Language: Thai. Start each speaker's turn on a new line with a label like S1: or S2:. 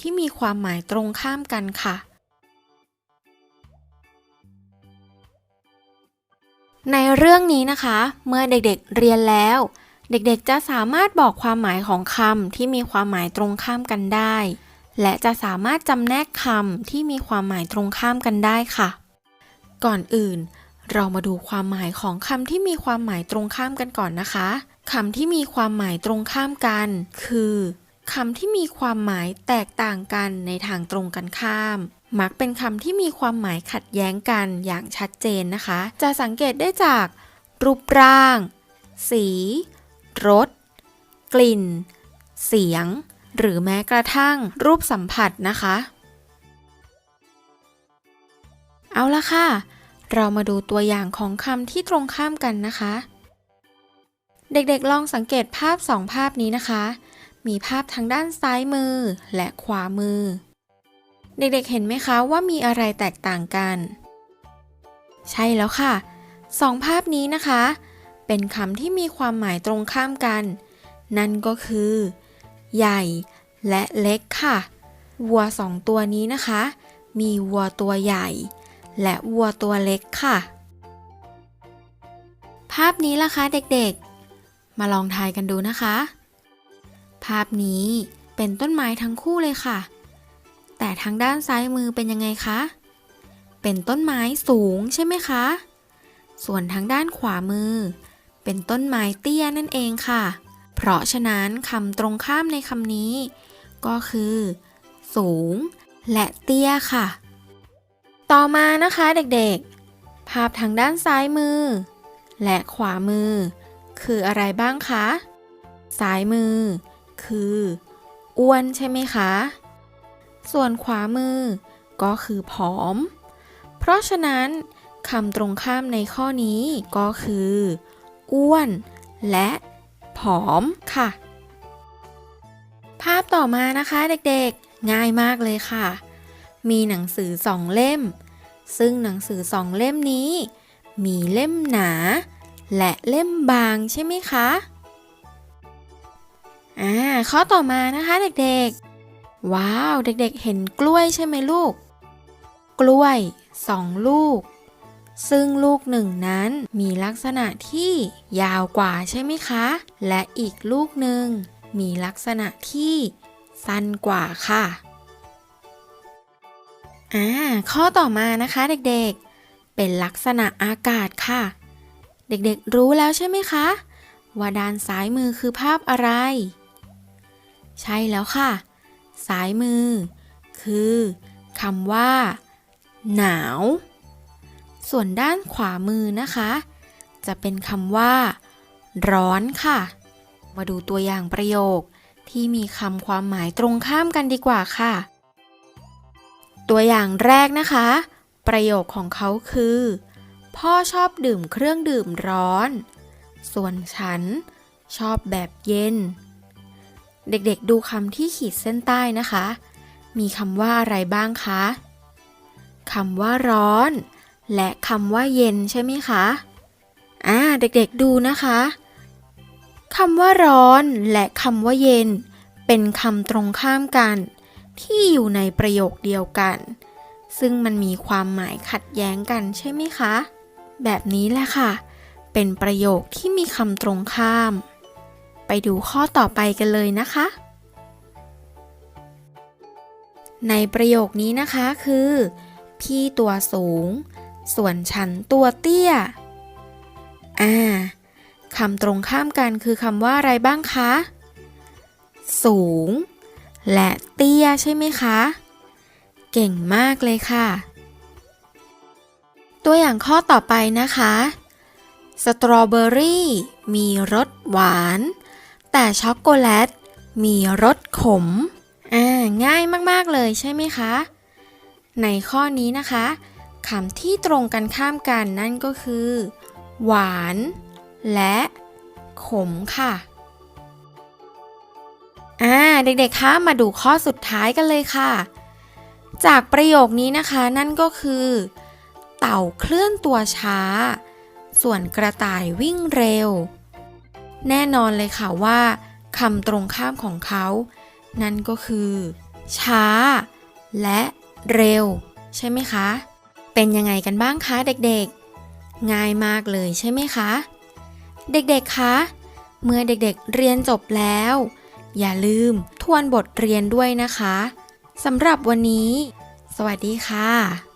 S1: ที่มีความหมายตรงข้ามกันค่ะ ในเรื่องนี้นะคะ เมื่อเด็กๆเรียนแล้ว เด็กๆจะสามารถบอกความหมายของคำที่มีความหมายตรงข้ามกันได้ และจะสามารถจำแนกคำที่มีความหมายตรงข้ามกันได้ค่ะ ก่อนอื่น เรามาดูความหมายของคำที่มีความหมายตรงข้ามกันก่อนนะคะคำที่มีความหมายตรงข้ามกัน คือคำที่มีความหมายแตกต่างกันในทางตรงกันข้าม มักเป็นคำที่มีความหมายขัดแย้งกันอย่างชัดเจนนะคะ จะสังเกตได้จาก รูปร่าง สีรสกลิ่น เสียง หรือแม้กระทั่งรูปสัมผัสนะคะ เอาละค่ะ เรามาดูตัวอย่างของคำที่ตรงข้ามกันนะคะ เด็กๆลองสังเกตภาพสองภาพนี้นะคะ มีภาพทางด้านซ้ายมือและขวามือ เด็กๆเห็นไหมคะว่ามีอะไรแตกต่างกัน ใช่แล้วค่ะสองภาพนี้นะคะ เป็นคำที่มีความหมายตรงข้ามกัน นั่นก็คือ ใหญ่และเล็กค่ะ วัวสองตัวนี้นะคะ มีวัวตัวใหญ่ และวัวตัวเล็กค่ะ ภาพนี้ล่ะคะเด็กๆ มาลองทายกันดูนะคะ ภาพนี้เป็นต้นไม้ทั้งคู่เลยค่ะ แต่ทางด้านซ้ายมือเป็นยังไงคะ เป็นต้นไม้สูงใช่ไหมคะ ส่วนทางด้านขวามือ เป็นต้นไม้เตี้ยนั่นเองค่ะ เพราะฉะนั้นคำตรงข้ามในคำนี้ ก็คือ สูง และเตี้ยค่ะ ต่อมานะคะเด็กๆ ภาพทางด้านซ้ายมือ และขวามือ คืออะไรบ้างคะ ซ้ายมือ คือ อ้วนใช่ไหมคะ ส่วนขวามือ ก็คือผอม เพราะฉะนั้นคำตรงข้ามในข้อนี้ก็คือ อ้วน และผอมค่ะ ภาพต่อมานะคะเด็กๆ ง่ายมากเลยค่ะ มีหนังสือสองเล่ม ซึ่งหนังสือสองเล่มนี้ มีเล่มหนา และเล่มบางใช่ไหมคะอ่าข้อต่อมานะคะเด็กๆ ว้าวเด็กๆ เห็นกล้วยใช่ไหมลูก กล้วยสองลูก ซึ่งลูกหนึ่งนั้นมีลักษณะที่ยาวกว่าใช่ไหมคะ และอีกลูกหนึ่งมีลักษณะที่สั้นกว่าค่ะ อ่าข้อต่อมานะคะเด็กๆ เป็นลักษณะอากาศค่ะ เด็กๆรู้แล้วใช่ไหมคะ ว่าด้านซ้ายมือคือภาพอะไร ใช่แล้วค่ะ ซ้ายมือ คือคำว่า หนาว ส่วนด้านขวามือนะคะ จะเป็นคำว่า ร้อนค่ะ มาดูตัวอย่างประโยคที่มีคำความหมายตรงข้ามกันดีกว่าค่ะ ตัวอย่างแรกนะคะ ประโยคของเขาคือ พ่อชอบดื่มเครื่องดื่มร้อน ส่วนฉันชอบแบบเย็น เด็กๆดูคำที่ขีดเส้นใต้นะคะ มีคำว่าอะไรบ้างคะคำว่าร้อน และคำว่าเย็นใช่ไหมคะอ่าเด็กๆดูนะคะคำว่าร้อนและคำว่าเย็น เป็นคำตรงข้ามกัน ที่อยู่ในประโยคเดียวกัน ซึ่งมันมีความหมายขัดแย้งกันใช่ไหมคะ แบบนี้แหละค่ะ เป็นประโยคที่มีคำตรงข้าม ไปดูข้อต่อไปกันเลยนะคะ ในประโยคนี้นะคะคือ พี่ตัวสูง ส่วนฉันตัวเตี้ย อ่าคำตรงข้ามกันคือคำว่าอะไรบ้างคะ สูง และเตี้ยใช่ไหมคะ เก่งมากเลยค่ะ ตัวอย่างข้อต่อไปนะคะ สตรอเบอรี่มีรสหวาน แต่ช็อกโกแลตมีรสขม อ่า ง่ายมาก ๆ เลยใช่ไหมคะ ในข้อนี้นะคะคำที่ตรงกันข้ามกันนั่นก็คือ หวาน และขมค่ะ อ่าเด็กๆคะมาดูข้อสุดท้ายกันเลยค่ะ จากประโยคนี้นะคะนั่นก็คือ เต่าเคลื่อนตัวช้า ส่วนกระต่ายวิ่งเร็ว แน่นอนเลยค่ะว่าคำตรงข้ามของเขา นั่นก็คือ ช้า และเร็ว ใช่ไหมคะ เป็นยังไงกันบ้างคะเด็กๆ ง่ายมากเลยใช่ไหมคะ เด็กๆคะเมื่อเด็กๆเรียนจบแล้ว อย่าลืมทวนบทเรียนด้วยนะคะสำหรับวันนี้ สวัสดีค่ะ